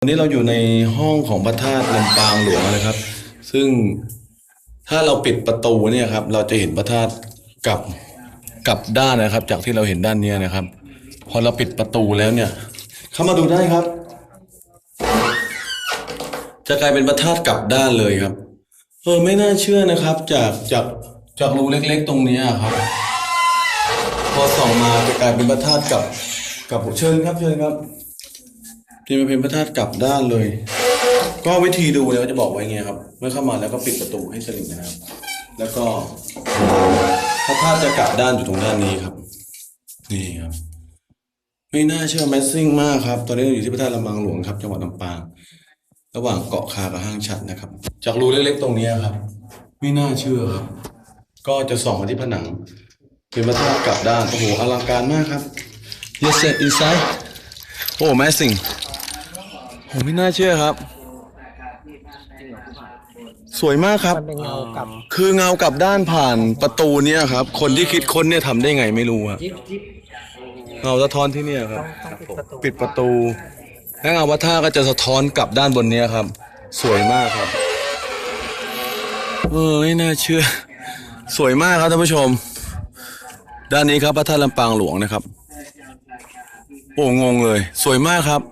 วันนี้เราอยู่ในห้องของพระธาตุลำปางหลวงนะครับ ซึ่งถ้าเราปิดประตูเนี่ยครับ เราจะเห็นพระธาตุกับกับด้านนะครับ จากที่เราเห็นด้านนี้นะครับ พอเราปิดประตูแล้วเนี่ย เข้ามาดูได้ครับ จะกลายเป็นพระธาตุกับด้านเลยครับ เออไม่น่าเชื่อนะครับ จากจากจากรูเล็ก ๆ ตรงนี้ครับ พอส่องมาจะกลายเป็นพระธาตุกับกับเชิญครับเชิญครับ นี่มันเป็นพระธาตุกลับด้านเลย ก็วิธีดูเนี่ยก็จะบอกไว้ไงครับ เมื่อเข้ามาแล้วก็ปิดประตูให้สนิทนะครับ แล้วก็พระธาตุจะกลับด้านอยู่ตรงด้านนี้ครับ นี่ครับไม่น่าเชื่อแมสซิ่งมากครับ ตอนนี้เราอยู่ที่พระธาตุลำปางหลวงครับจังหวัดลำปาง ระหว่างเกาะคากับห้างฉัดนะครับ จากรูเล็กๆตรงนี้ครับ ไม่น่าเชื่อครับ ก็จะส่องมาที่ผนัง เป็นพระธาตุกลับด้านโอ้โหอลังการมากครับ Yes sir inside โอ้ amazing โอ้ไม่น่าเชื่อครับ สวยมากครับ มันเป็นเงากลับคือเงากลับด้านผ่านประตูเนี่ยครับ คนที่คิดค้นเนี่ยทำได้ไงไม่รู้อะยิบยิบเงาสะท้อนที่เนี่ยครับต้องต้องปิดประตูปิดประตูแล้วเงาวัดท่าก็จะสะท้อนกลับด้านบนเนี้ยครับ สวยมากครับ เออไม่น่าเชื่อ สวยมากครับท่านผู้ชม ด้านนี้ครับพระธาตุลำปางหลวงนะครับ โอ้งงเลย สวยมากครับ